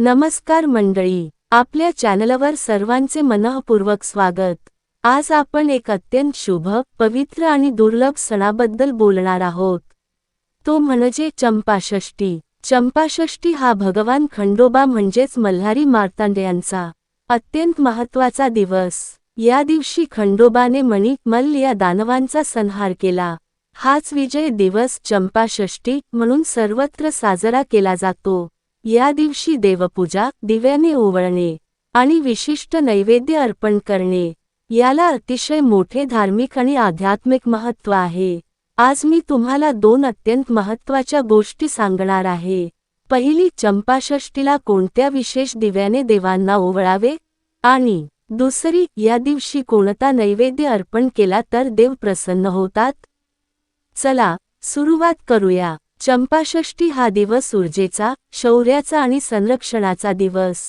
नमस्कार मंडळी आपल्या चॅनलवर सर्वांचे मनःपूर्वक स्वागत. आज आपण एक अत्यंत शुभ पवित्र आणि दुर्लभ सणाबद्दल बोलणार आहोत. तो म्हणजे चंपाषष्ठी. चंपाषष्ठी हा भगवान खंडोबा म्हणजेच मल्हारी मार्तांडेयांचा अत्यंत महत्त्वाचा दिवस. या दिवशी खंडोबाने मणिक मल्ल या दानवांचा संहार केला. हाच विजय दिवस चंपाषष्ठी म्हणून सर्वत्र साजरा केला जातो. या दिवशी देवपूजा दिव्याने ओवळणे आणि विशिष्ट नैवेद्य अर्पण करणे याला अतिशय मोठे धार्मिक आणि आध्यात्मिक महत्त्व आहे. आज मी तुम्हाला दोन अत्यंत महत्त्वाच्या गोष्टी सांगणार आहे. पहिली चंपाषष्टीला कोणत्या विशेष दिव्याने देवांना ओवळावे? आणि दुसरी या दिवशी कोणता नैवेद्य अर्पण केला तर देव प्रसन्न होतात? चला सुरुवात करूया. चंपाषष्ठी हा दिवस ऊर्जेचा शौर्याचा आणि संरक्षणाचा दिवस.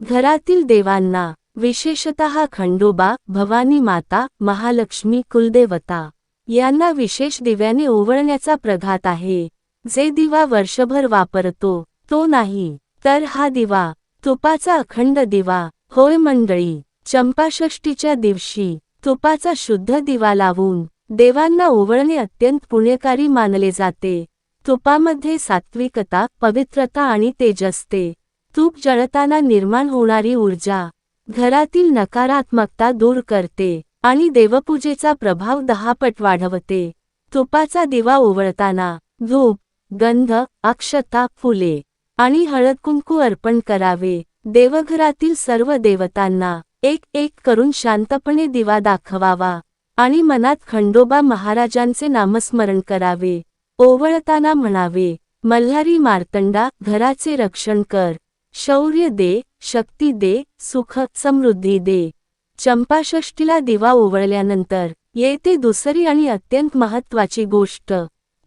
घरातील देवांना विशेषत खंडोबा भवानी माता महालक्ष्मी कुलदेवता यांना विशेष दिव्याने ओवळण्याचा प्रघात आहे. जे दिवा वर्षभर वापरतो तो नाही. तर हा दिवा तुपाचा अखंड दिवा होय मंडळी. चंपाषष्टीच्या दिवशी तुपाचा शुद्ध दिवा लावून देवांना ओवळणे अत्यंत पुण्यकारी मानले जाते. तुपामध्ये सात्विकता पवित्रता आणि तेज असते तूप जळताना निर्माण होणारी ऊर्जा. घरातील नकारात्मकता दूर करते आणि देवपूजेचा प्रभाव दहापट वाढवते. तुपाचा दिवा ओवळताना धूप गंध अक्षता फुले आणि हळदकुंकू अर्पण करावे. देवघरातील सर्व देवतांना एक एक करून शांतपणे दिवा दाखवावा आणि मनात खंडोबा महाराजांचे नामस्मरण करावे. ओवळताना म्हणावे मल्हारी मार्तंडा घराचे रक्षण कर. शौर्य दे शक्ती दे सुख समृद्धी दे. चंपाषष्टीला दिवा ओवळल्यानंतर येते दुसरी आणि अत्यंत महत्वाची गोष्ट.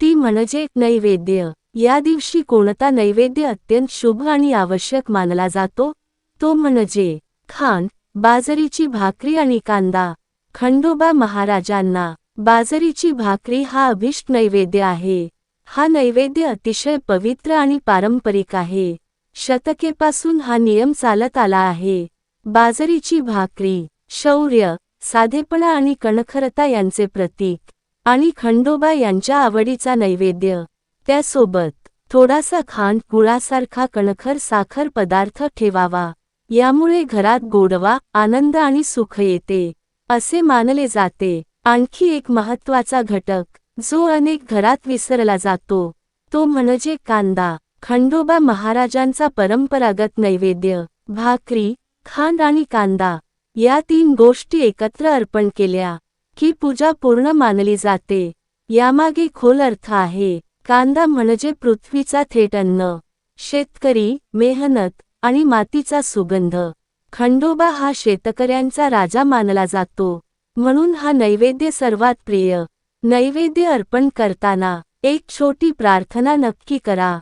ती म्हणजे नैवेद्य. या दिवशी कोणता नैवेद्य अत्यंत शुभ आणि आवश्यक मानला जातो? तो म्हणजे खान बाजरीची भाकरी आणि कांदा. खंडोबा महाराजांना बाजरीची भाकरी हा अभिष्ट नैवेद्य आहे. हा नैवेद्य अतिशय पवित्र आणि पारंपरिक आहे. शतकेपासून हा नियम चालत आला आहे. बाजरीची भाकरी शौर्य साधेपणा आणि कणखरता यांचे प्रतीक आणि खंडोबा यांच्या आवडीचा नैवेद्य. त्यासोबत थोडासा खांड गुळासारखा कणखर साखर पदार्थ ठेवावा. यामुळे घरात गोडवा आनंद आणि सुख येते असे मानले जाते. आणखी एक महत्त्वाचा घटक जो अनेक घरात विसरला जातो तो म्हणजे कांदा. खंडोबा महाराजांचा परंपरागत नैवेद्य भाकरी खांड आणि कांदा या तीन गोष्टी एकत्र अर्पण केल्या की पूजा पूर्ण मानली जाते. यामागे खोल अर्थ आहे कांदा म्हणजे पृथ्वीचा थेट अन्न शेतकरी मेहनत आणि मातीचा सुगंध. खंडोबा हा शेतकऱ्यांचा राजा मानला जातो. म्हणून हा नैवेद्य सर्वात प्रिय. नैवेद्य अर्पण करताना एक छोटी प्रार्थना नक्की करा.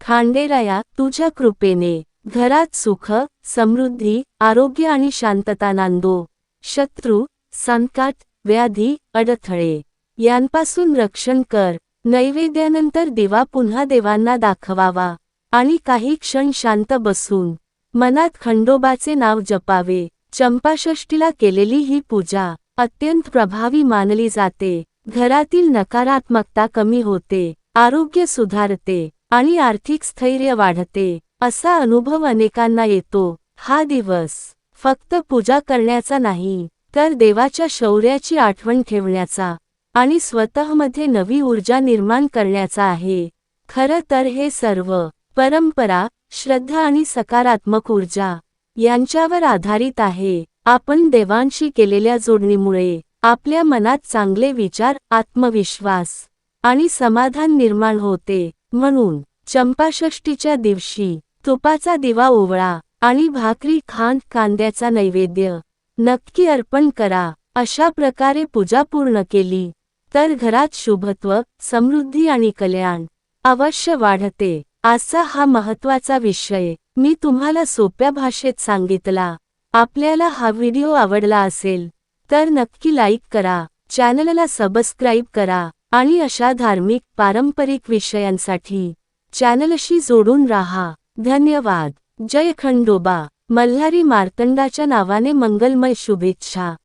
खांडेराया तुझ्या कृपेने घरात सुख समृद्धी आरोग्य आणि शांतता नांदो. शत्रू संकट व्याधी अडथळे यांपासून रक्षण कर. नैवेद्यानंतर दिवा पुन्हा देवांना दाखवावा आणि काही क्षण शांत बसून मनात खंडोबाचे नाव जपावे. चंपाषष्टीला केलेली ही पूजा अत्यंत प्रभावी मानली जाते. घरातील नकारात्मकता कमी होते आरोग्य सुधारते आणि आर्थिक स्थैर्य वाढते. असा अनुभव अनेकांना येतो. हा दिवस फक्त पूजा करण्याचा नाही तर देवाच्या शौर्याची आठवण ठेवण्याचा आणि स्वतःमध्ये नवी ऊर्जा निर्माण करण्याचा आहे. खरं तर हे सर्व परंपरा श्रद्धा आणि सकारात्मक ऊर्जा यांच्यावर आधारित आहे. आपण देवांशी केलेल्या जोडणीमुळे आपल्या मनात चांगले विचार आत्मविश्वास आणि समाधान निर्माण होते. म्हणून चंपाषष्टीच्या दिवशी तुपाचा दिवा ओवळा आणि भाकरी खांद कांद्याचा नैवेद्य नक्की अर्पण करा. अशा प्रकारे पूजा पूर्ण केली तर घरात शुभत्व समृद्धी आणि कल्याण अवश्य वाढते. असा हा महत्त्वाचा विषय मी तुम्हाला सोप्या भाषेत सांगितला. आपल्याला हा व्हिडिओ आवडला असेल तर नक्की लाईक करा चॅनलला सबस्क्राईब करा आणि अशा धार्मिक पारंपरिक विषयांसाठी चॅनलशी जोडून राहा. धन्यवाद. जय खंडोबा. मल्हारी मार्तंडाच्या नावाने मंगलमय शुभेच्छा.